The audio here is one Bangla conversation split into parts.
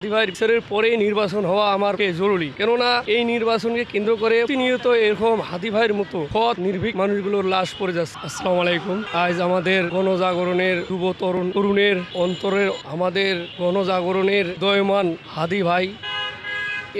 হাদিভাইয়ের বিচারের পরে নির্বাচন হওয়া আমার কাছে জরুরি। কেননা এই নির্বাচনকে কেন্দ্র করে প্রতিনিয়ত এরকম হাদি ভাইয়ের মতো সৎ, নির্ভীক মানুষগুলোর লাশ পড়ে যাচ্ছে। আসসালাম আলাইকুম। আজ আমাদের গণজাগরণের যুব তরুণ তরুণের অন্তরের আমাদের গণজাগরণের দয়মান হাদি ভাই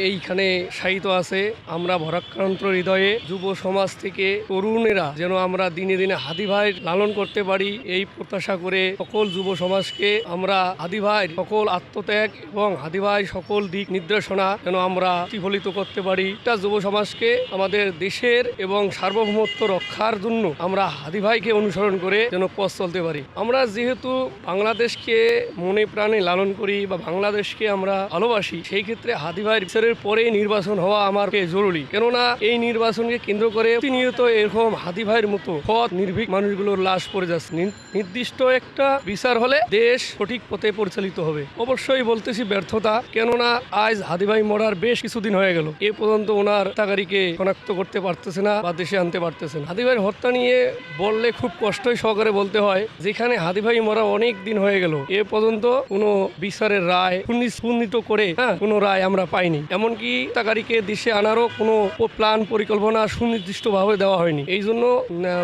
এইখানে শায়িত আছে আমরা ভরাক্রান্ত হৃদয়ে যুব সমাজ থেকে তরুণেরা যেন আমরা দিনে দিনে হাদি ভাই লালন করতে পারি, এই প্রত্যাশা করে সকল যুব সমাজকে আমরা হাদি ভাই সকল আত্মত্যাগ এবং হাদি ভাই সকল দিক নির্দেশনা যেন আমরা প্রতিফলিত করতে পারি। এটা যুব সমাজকে আমাদের দেশের এবং সার্বভৌমত্ব রক্ষার জন্য আমরা হাদি ভাইকে অনুসরণ করে যেন পথ চলতে পারি। আমরা যেহেতু বাংলাদেশকে মনে প্রাণে লালন করি বা বাংলাদেশকে আমরা ভালোবাসি, সেই ক্ষেত্রে হাদি ভাইয়ের বিচারের পরে নির্বাচন হওয়া আমার জরুরি। কেননা এই নির্বাচনকে কেন্দ্র করে প্রতিনিয়ত এরকম হাদি ভাইয়ের মতো সৎ, নির্ভীক মানুষগুলোর লাশ পড়ে যাচ্ছে। নির্দিষ্ট একটা বিচার হলে দেশ সঠিক পথে পরিচালিত হবে। অবশ্যই বলতেছি ব্যর্থতা, কেননা আজ হাদি ভাই মরার বেশ কিছুদিন হয়ে গেল। এ পর্যন্ত ওনার হত্যাকারীকে শনাক্ত করতে পারতেছে না বা দেশে আনতে পারতেছে না। হাদি ভাইয়ের হত্যা নিয়ে বললে খুব কষ্টই সহকারে বলতে হয়, যেখানে হাদি ভাই মরা অনেক দিন হয়ে গেল। এ পর্যন্ত কোনো বিচারের রায় সুনিষ্পন্দিত করে হ্যাঁ কোনো রায় আমরা পাইনি। এমনকি হত্যাকারীকে দেশে আনারও কোনো প্ল্যান, পরিকল্পনা সুনির্দিষ্টভাবে দেওয়া হয়নি। এই জন্য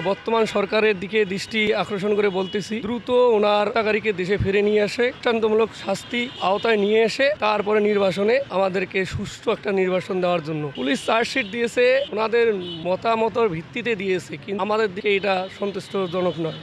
বর্তমান সরকারের দিকে দৃষ্টি আকর্ষণ করে বলতেছি, দ্রুত ওনার হত্যাকারীকে দেশে ফিরে নিয়ে আসে দৃষ্টান্তমূলক শাস্তি আওতায় নিয়ে এসে, তারপরে নির্বাচনে আমাদেরকে সুষ্ঠু একটা নির্বাচন দেওয়ার জন্য। পুলিশ চার্জশিট দিয়েছে, ওনাদের মতামতের ভিত্তিতে দিয়েছে, কিন্তু আমাদের দিকে এটা সন্তুষ্টজনক নয়।